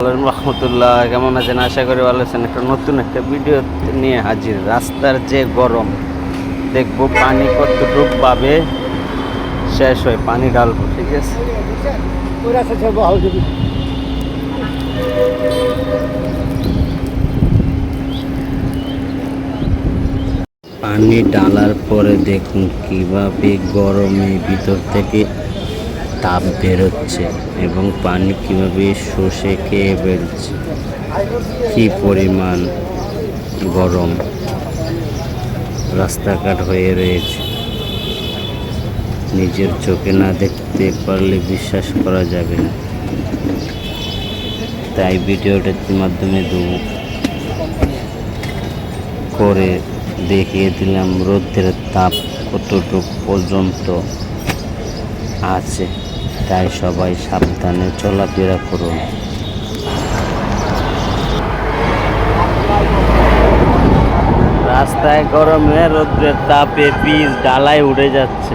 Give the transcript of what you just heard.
রহমতুল্লাহ, কেমন আছেন? আশা করি ভালো আছেন। একটা নতুন একটা ভিডিও নিয়ে হাজির। রাস্তার যে গরম, দেখব পানি শেষ হয় পানি ঠিক আছে? পানি ডালার পরে দেখুন কীভাবে গরমে ভিতর থেকে তাপ বেরোচ্ছে এবং পানি কীভাবে শোষে খেয়ে বেরোচ্ছে? কী পরিমাণ গরম? রাস্তাঘাট হয়ে রয়েছে। নিজের চোখে না দেখতে পারলে বিশ্বাস করা যাবে না। তাই ভিডিওটার মাধ্যমে দেবো করে দেখিয়ে দিলাম রোদ্রের তাপ কতটুকু পর্যন্ত আছে। তাই সবাই সাবধানে চলাফেরা করুন। রাস্তায় গরমে রোদ্রের তাপে পিস ডালায় উড়ে যাচ্ছে।